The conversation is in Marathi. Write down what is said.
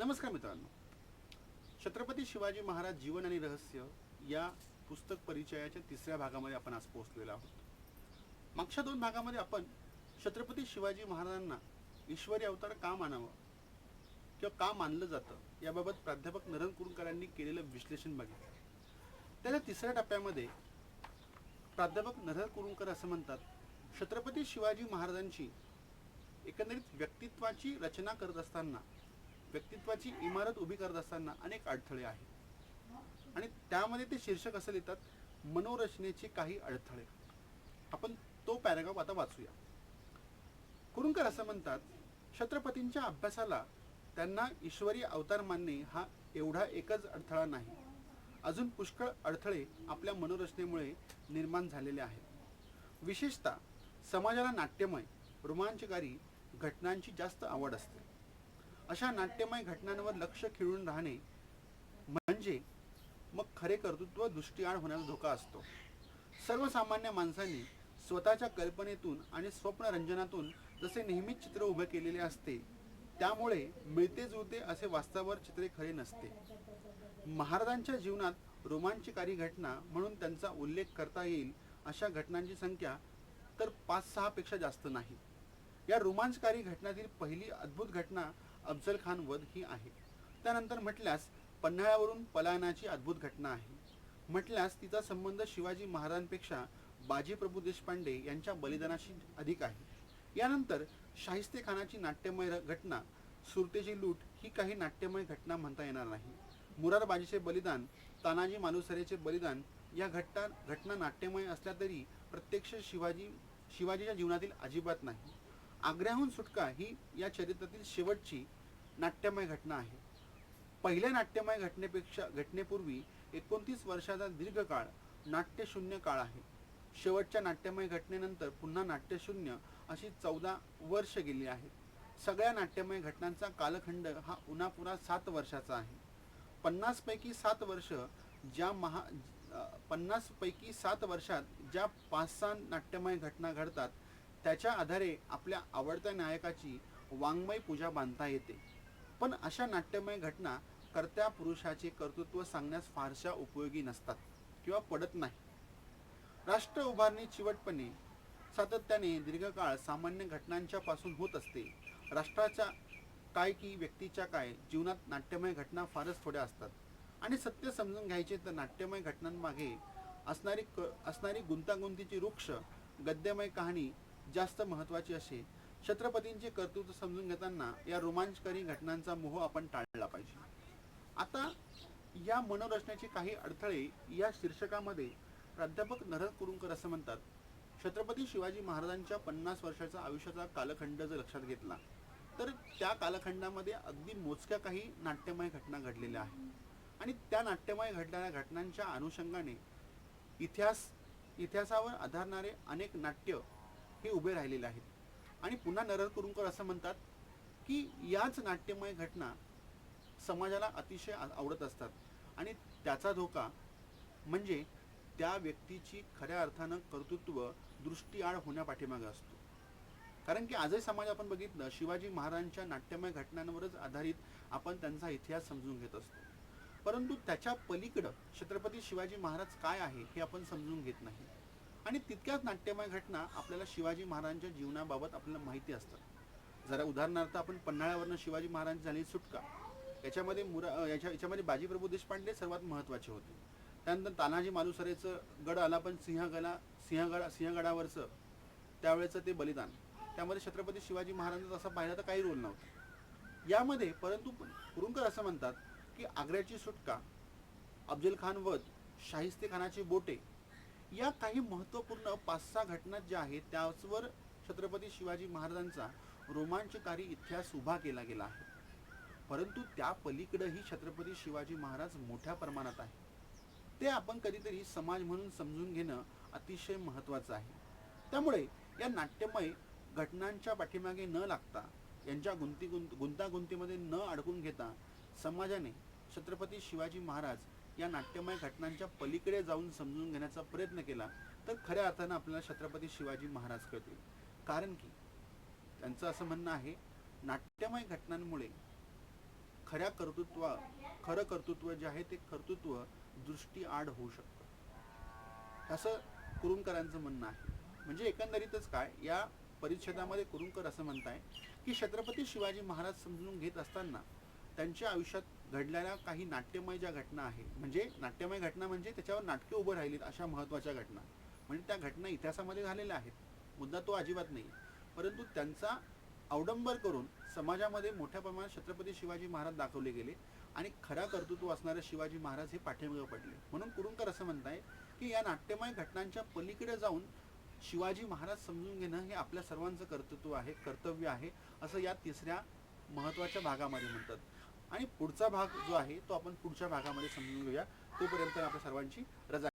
नमस्कार मित्रांनो. छत्रपती शिवाजी महाराज जीवन आणि रहस्य या पुस्तक परिचयाच्या तिसऱ्या भागामध्ये आपण आज पोहोचलेलो आहोत. मागच्या दोन भागामध्ये आपण छत्रपती शिवाजी महाराजांना ईश्वरी अवतार का मानावं किंवा का मानलं जातं याबाबत प्राध्यापक नरन कुरुकरांनी केलेलं विश्लेषण बघितलं. त्याच्या तिसऱ्या टप्प्यामध्ये प्राध्यापक नरहर कुरुंकर असं म्हणतात छत्रपती शिवाजी महाराजांची एकंदरीत व्यक्तित्वाची रचना करत असताना व्यक्तित्वाची इमारत उभी करत असताना अनेक अडथळे आहेत. आणि त्यामध्ये ते शीर्षक असं लिहितात मनोरचनेचे काही अडथळे. आपण तो पॅराग्राफ आता वाचूया. कुरुंकर असं म्हणतात छत्रपतींच्या अभ्यासाला त्यांना ईश्वरी अवतार मानणे हा एवढा एकच अडथळा नाही. अजून पुष्कळ अडथळे आपल्या मनोरचनेमुळे निर्माण झालेले आहेत. विशेषतः समाजाला नाट्यमय रोमांचकारी घटनांची जास्त आवड असते. अशा नाट्यमय घटनांवर लक्ष खिळून राहणे म्हणजे मग खरे कर्तृत्व दृष्टीआड होण्याचा धोका असतो. सर्वसामान्य माणसांनी स्वतःच्या कल्पनेतून आणि स्वप्नरंजनातून जसे नेहमीच चित्र उभे केलेले असते त्यामुळे मिळते जुळते असे वास्तवावर चित्रे खरे नसते. महाराजांच्या जीवनात रोमांचकारी घटना म्हणून त्यांचा उल्लेख करता येईल अशा घटनांची संख्या तर पाच सहापेक्षा जास्त नाही. या रोमांचकारी घटनातील पहिली अद्भुत घटना अफजल खान वध ही आहे. त्यानंतर म्हटल्यास पन्हाळ्यावरून पलायनाची अद्भुत घटना आहे. म्हटल्यास तिचा संबंध शिवाजी महाराजांपेक्षा बाजीप्रभू देशपांडे यांच्या बलिदानाशी अधिक आहे. यानंतर शाहिस्ते खानाची नाट्यमय घटना सुरतेची लूट ही काही नाट्यमय घटना म्हणता येणार नाही. मुरारबाजीचे बलिदान तानाजी मालुसरेचे बलिदान या घटना घटना नाट्यमय असल्या तरी प्रत्यक्ष शिवाजी शिवाजीच्या जीवनातील अजिबात नाही. आग्र्याहून सुटका ही या चरित्रातील शेवटची नाट्यमय घटना आहे. पहिल्या नाट्यमय घटनेपेक्षा घटनेपूर्वी एकोणतीस वर्षाचा दीर्घकाळ नाट्यशून्य काळ आहे. शेवटच्या नाट्यमय घटनेनंतर पुन्हा नाट्यशून्य अशी चौदा वर्ष गेली आहेत. सगळ्या नाट्यमय घटनांचा कालखंड हा उन्हापुरा सात वर्षाचा आहे. पन्नासपैकी सात वर्ष ज्या महा पन्नासपैकी सात वर्षात ज्या पाच सहा नाट्यमय घटना घडतात त्याच्या आधारे आपल्या आवडत्या नायकाची वाङ्मय पूजा बांधता येते. पण अशा नाट्यमय घटना कर्त्या पुरुषाचे कर्तृत्व सांगण्यास फारशा उपयोगी नसतात किंवा पडत नाही. राष्ट्र उभारणी चिवटपणे सातत्याने दीर्घकाळ सामान्य घटनांच्या पासून होत असते. राष्ट्राच्या काय की व्यक्तीच्या काय जीवनात नाट्यमय घटना फारच थोड्या असतात. आणि सत्य समजून घ्यायचे तर नाट्यमय घटनांमागे असणारी क असणारी गुंतागुंतीची वृक्ष गद्यमय कहाणी जास्त महत्त्वाची असे छत्रपतींचे कर्तृत्व समजून घेताना या रोमांचकारी घटनांचा मोह आपण टाळला पाहिजे. आता या मनोरचनेचे काही अडथळे या शीर्षकामध्ये प्राध्यापक नरहर कुरुंकर असं म्हणतात छत्रपती शिवाजी महाराजांच्या पन्नास वर्षाचा आयुष्याचा कालखंड जर लक्षात घेतला तर त्या कालखंडामध्ये अगदी मोजक्या काही नाट्यमय घटना घडलेल्या आहेत. आणि त्या नाट्यमय घडणाऱ्या घटनांच्या अनुषंगाने इतिहास इतिहासावर आधारणारे अनेक नाट्य हे उभे राहिलेले आहेत. आणि पुन्हा नरहर कुरुंकर असं म्हणतात की याच नाट्यमय घटना समाजाला अतिशय आवडत असतात. आणि त्याचा धोका म्हणजे त्या व्यक्तीची खऱ्या अर्थानं कर्तृत्व दृष्टीआड होण्यापाठीमागे असतो. कारण की आजही समाज आपण बघितलं शिवाजी महाराजांच्या नाट्यमय घटनांवरच आधारित आपण त्यांचा इतिहास समजून घेत असतो. परंतु त्याच्या पलीकडं छत्रपती शिवाजी महाराज काय आहे हे आपण समजून घेत नाही. आणि तितक्याच नाट्यमय घटना आपल्याला शिवाजी महाराजांच्या जीवनाबाबत आपल्याला माहिती असतात. जरा उदाहरणार्थ आपण पन्हाळ्यावरनं शिवाजी महाराज झाली सुटका. याच्यामध्ये मुरा याच्या याच्यामध्ये बाजीप्रभू देशपांडे सर्वात महत्त्वाचे होते. त्यानंतर तानाजी मालुसरेचं गड आला पण सिंहगडा सिंहगड सिंहगडावरचं त्यावेळेचं ते बलिदान. त्यामध्ये छत्रपती शिवाजी महाराजांचा असा पाहिला तर काही रोल नव्हता. यामध्ये परंतु कुरुंकर असं म्हणतात की आग्र्याची सुटका अफजल खान वध शाहिस्ते खानाची बोटे या काही महत्त्वपूर्ण पाच सहा घटना ज्या आहेत त्याचवर छत्रपती शिवाजी महाराजांचा रोमांचकारी इतिहास उभा केला गेला आहे. परंतु त्या पलीकडंही छत्रपती शिवाजी महाराज मोठ्या प्रमाणात आहे ते आपण कधीतरी समाज म्हणून समजून घेणं अतिशय महत्त्वाचं आहे. त्यामुळे या नाट्यमय घटनांच्या पाठीमागे न लागता यांच्या गुंती गुंत गुंतागुंतीमध्ये न अडकून घेता समाजाने छत्रपती शिवाजी महाराज या नाट्यमय घटनांच्या पलीकडे जाऊन समजून घेण्याचा प्रयत्न केला तर खऱ्या अर्थानं आपल्याला छत्रपती शिवाजी महाराज कळतील. कारण की त्यांचं असं म्हणणं आहे नाट्यमय घटनांमुळे खऱ्या कर्तृत्व खरं कर्तृत्व जे आहे ते कर्तृत्व दृष्टी आड होऊ शकतं. असं कुरुंकरांचं म्हणणं आहे. म्हणजे एकंदरीतच काय या परिच्छेदामध्ये कुरुंकर असं म्हणताय की छत्रपती शिवाजी महाराज समजून घेत असताना त्यांच्या आयुष्यात घडलेल्या काही नाट्यमय ज्या घटना आहे म्हणजे नाट्यमय घटना म्हणजे त्याच्यावर नाटके उभं राहिलीत अशा महत्त्वाच्या घटना. म्हणजे त्या घटना इतिहासामध्ये झालेल्या आहेत. मुद्दा तो अजिबात नाही. परंतु त्यांचा अवडंबर करून समाजामध्ये मोठ्या प्रमाणात छत्रपती शिवाजी महाराज दाखवले गेले आणि खरा कर्तृत्व असणारे शिवाजी महाराज हे पाठीमागे पडले. म्हणून कुरुंकर असं म्हणताय की या नाट्यमय घटनांच्या पलीकडे जाऊन शिवाजी महाराज समजून घेणं हे आपल्या सर्वांचं कर्तृत्व आहे कर्तव्य आहे असं या तिसऱ्या महत्त्वाच्या भागामध्ये म्हणतात. आणि पुढचा भाग जो आहे तो आपण पुढच्या भागामध्ये समजून घेऊया. तोपर्यंत आपल्या सर्वांची रजा